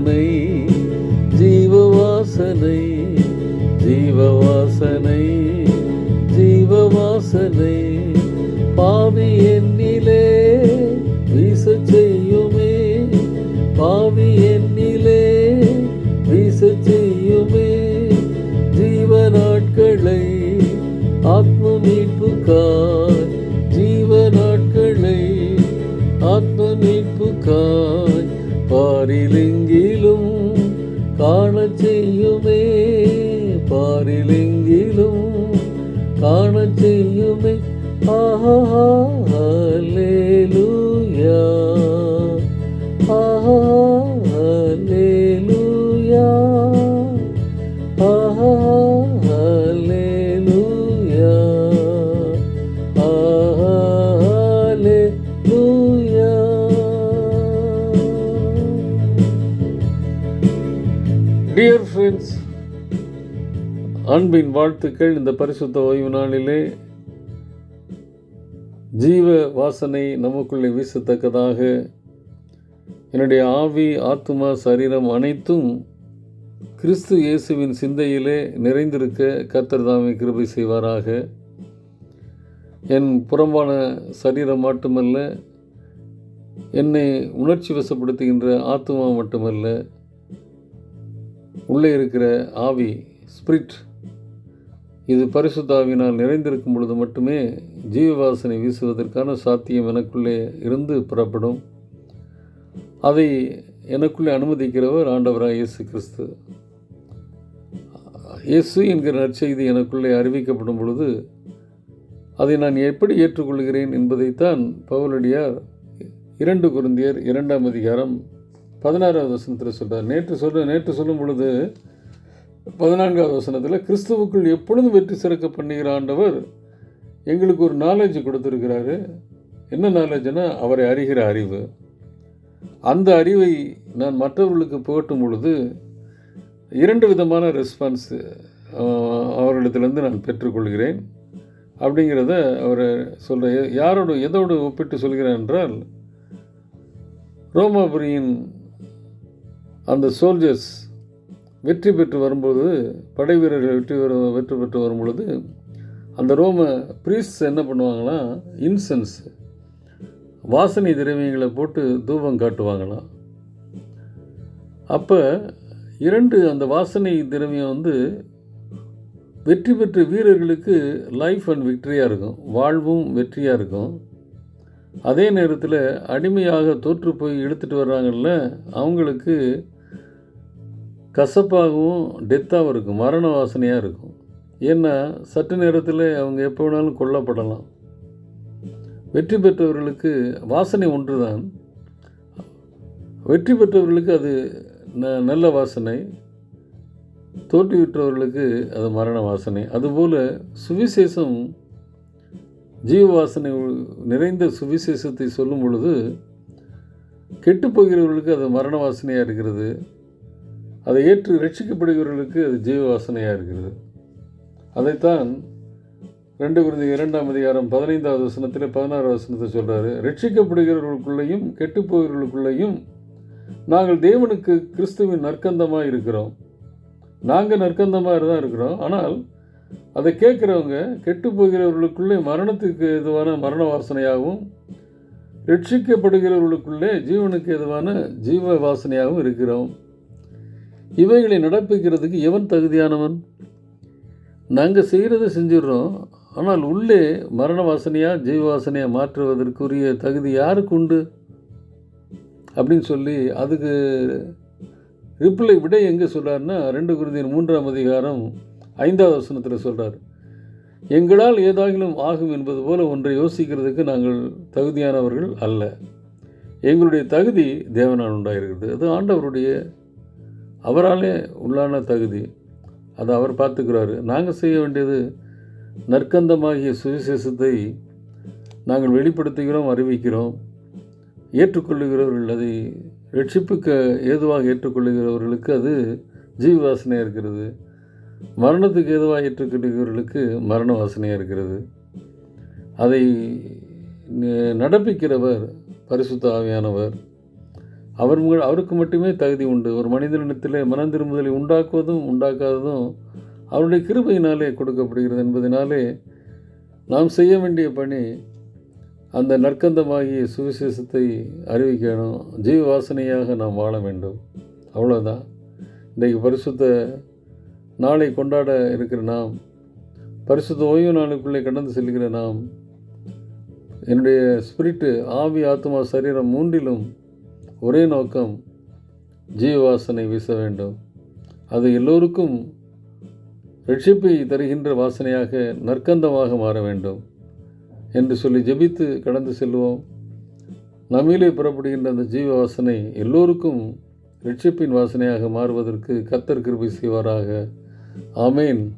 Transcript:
வாசனை ஜீவ வாசனை ஜீவ வாசனை ஜீவ வாசனை பாவி என்னிலே வீச செய்யுமே பாவி என்னிலே வீச செய்யுமே. ஜீவ நாட்களை ஆத்ம மீட்புக்காய் ஜீவ நாட்களை ஆத்ம மீட்புக்காய் பாரிலிங்க കാണ ചെയ്യുമേ ആഹാലേലൂയ ആഹാലേലൂയ ആഹാലേലൂയ ആഹാലേലൂയ Dear friends, அன்பின் வாழ்த்துக்கள் இந்த பரிசுத்த ஓய்வு நாளிலே. ஜீவ வாசனை நமக்குள்ளே வீசத்தக்கதாக. என்னுடைய ஆவி ஆத்மா சரீரம் அனைத்தும் கிறிஸ்து இயேசுவின் சிந்தையிலே நிறைந்திருக்க கர்த்தர் தாமே கிருபை செய்வாராக. என் புறம்பான சரீரம் மட்டுமல்ல என்னை உணர்ச்சி வசப்படுத்துகின்ற ஆத்துமா மட்டுமல்ல உள்ளே இருக்கிற ஆவி ஸ்பிரிட் இது பரிசுத்தாவினால் நிறைந்திருக்கும் பொழுது மட்டுமே ஜீவவாசனை வீசுவதற்கான சாத்தியம் எனக்குள்ளே இருந்து புறப்படும். அதை எனக்குள்ளே அனுமதிக்கிறவர் ஆண்டவராக இயேசு கிறிஸ்து. இயேசு என்கிற நற்செய்தி எனக்குள்ளே அறிவிக்கப்படும் பொழுது அதை நான் எப்படி ஏற்றுக்கொள்கிறேன் என்பதைத்தான் பவுலடியார் இரண்டு குருந்தியர் இரண்டாம் அதிகாரம் பதினாறாவது வசனத்தில் சொல்கிறார் நேற்று சொல்ல நேற்று சொல்லும் பொழுது பதினான்காவது வசனத்தில் கிறிஸ்துவுக்குள் எப்பொழுதும் வெற்றி சிறக்க பண்ணுகிற ஆண்டவர் எங்களுக்கு ஒரு நாலேஜ் கொடுத்துருக்கிறாரு. என்ன நாலேஜ்னா அவரை அறிகிற அறிவு. அந்த அறிவை நான் மற்றவர்களுக்கு புகட்டும் பொழுது இரண்டு விதமான ரெஸ்பான்ஸ் அவர்களிடத்திலிருந்து நான் பெற்றுக்கொள்கிறேன். அப்படிங்கிறத அவர் சொல்கிற யாரோடு எதோடு ஒப்பிட்டு சொல்கிறேன் என்றால் ரோமாபுரியின் அந்த சோல்ஜர்ஸ் வெற்றி பெற்று வரும்பொழுது படை வீரர்கள் வெற்றி பெற வெற்றி பெற்று வரும்பொழுது அந்த ரோம ப்ரீஸ் என்ன பண்ணுவாங்களாம் இன்சென்ஸ் வாசனை திரவியங்களை போட்டு தூபம் காட்டுவாங்களாம். அப்போ இரண்டு அந்த வாசனை திரவியம் வந்து வெற்றி பெற்ற வீரர்களுக்கு லைஃப் அண்ட் விக்டரியாக இருக்கும். வாழ்வும் வெற்றியாக இருக்கும். அதே நேரத்தில் அடிமையாக தோற்று போய் இழுத்துட்டு வர்றாங்கல்ல அவங்களுக்கு கசப்பாகவும் டெத்தாகவும் இருக்கும். மரண வாசனையாக இருக்கும். ஏன்னா சற்று நேரத்தில் அவங்க எப்போ வேணாலும் கொல்லப்படலாம். வெற்றி பெற்றவர்களுக்கு வாசனை ஒன்று தான் வெற்றி பெற்றவர்களுக்கு அது ந நல்ல வாசனை. தோற்றுவிட்டவர்களுக்கு அது மரண வாசனை. அதுபோல் சுவிசேஷம் ஜீவ வாசனை நிறைந்த சுவிசேஷத்தை சொல்லும் பொழுது கெட்டுப் போகிறவர்களுக்கு அது மரண வாசனையாக இருக்கிறது. அதை ஏற்று ரட்சிக்கப்படுகிறவர்களுக்கு அது ஜீவ வாசனையாக இருக்கிறது. அதைத்தான் ரெண்டு குருந்தி இரண்டாம் அதிகாரம் பதினைந்தாவது வசனத்தில் பதினாறாவது வசனத்தை சொல்கிறாரு ரட்சிக்கப்படுகிறவர்களுக்குள்ளேயும் கெட்டுப்போகிறவர்களுக்குள்ளேயும் நாங்கள் தேவனுக்கு கிறிஸ்துவின் நற்கந்தமாக இருக்கிறோம். நாங்கள் நற்கந்தமாக தான் இருக்கிறோம். ஆனால் அதை கேட்குறவங்க கெட்டு போகிறவர்களுக்குள்ளே மரணத்துக்கு எதுவான மரண வாசனையாகவும் ரட்சிக்கப்படுகிறவர்களுக்குள்ளே ஜீவனுக்கு எதுவான ஜீவ வாசனையாகவும் இருக்கிறோம். இவைகளை நடப்பிக்கிறதுக்கு எவன் தகுதியானவன்? நாங்கள் செய்கிறத செஞ்சிடறோம். ஆனால் உள்ளே மரண வாசனையாக ஜீவ வாசனையாக மாற்றுவதற்குரிய தகுதி யாருக்கு உண்டு? அப்படின்னு சொல்லி அதுக்கு ரிப்ளை விட எங்கே சொல்கிறாருன்னா ரெண்டு குருதியின் மூன்றாம் அதிகாரம் ஐந்தாவது வசனத்தில் சொல்கிறார் எங்களால் ஏதாகிலும் ஆகும் என்பது போல ஒன்றை யோசிக்கிறதுக்கு நாங்கள் தகுதியானவர்கள் அல்ல. எங்களுடைய தகுதி தேவனால் உண்டாயிருக்கிறது. அது ஆண்டவருடைய அவராலே உள்ளான தகுதி. அதை அவர் பார்த்துக்கிறாரு. நாங்கள் செய்ய வேண்டியது நற்கந்தமாகிய சுவிசேஷத்தை நாங்கள் வெளிப்படுத்துகிறோம் அறிவிக்கிறோம். ஏற்றுக்கொள்ளுகிறவர்கள் அதை ரட்சிப்புக்க ஏதுவாக ஏற்றுக்கொள்ளுகிறவர்களுக்கு அது ஜீவ வாசனையாக இருக்கிறது. மரணத்துக்கு ஏதுவாக ஏற்றுக்கொள்ளுகிறவர்களுக்கு மரண வாசனையாக இருக்கிறது. அதை நடப்பிக்கிறவர் பரிசுத்த ஆவியானவர். அவர் மு- அவருக்கு மட்டுமே தகுதி உண்டு. ஒரு மனிதனிடத்தில் மனம் திரும்புதலை உண்டாக்குவதும் உண்டாக்காததும் அவருடைய கிருபையினாலே கொடுக்கப்படுகிறது என்பதனாலே நாம் செய்ய வேண்டிய பணி அந்த நற்கந்தமாகிய சுவிசேஷத்தை அறிவிக்கணும். ஜீவ வாசனையாக நாம் வாழ வேண்டும். அவ்வளோதான் இன்றைக்கு பரிசுத்த நாளை கொண்டாட இருக்கிற நாம் பரிசுத்த ஓய்வு நாளுக்குள்ளே கடந்து செல்கிற நாம் என்னுடைய ஸ்பிரிட்டு ஆவி ஆத்மா சரீரம் மூன்றிலும் ஒரே நோக்கம் ஜீவ வாசனை வீச வேண்டும். அது எல்லோருக்கும் ரட்சிப்பை தருகின்ற வாசனையாக நற்கந்தமாக மாற வேண்டும் என்று சொல்லி ஜெபித்து கடந்து செல்வோம். நம்மிலே புறப்படுகின்ற அந்த ஜீவ வாசனை எல்லோருக்கும் ரட்சிப்பின் வாசனையாக மாறுவதற்கு கத்தர் கிருபை செய்வாராக. ஆமேன்.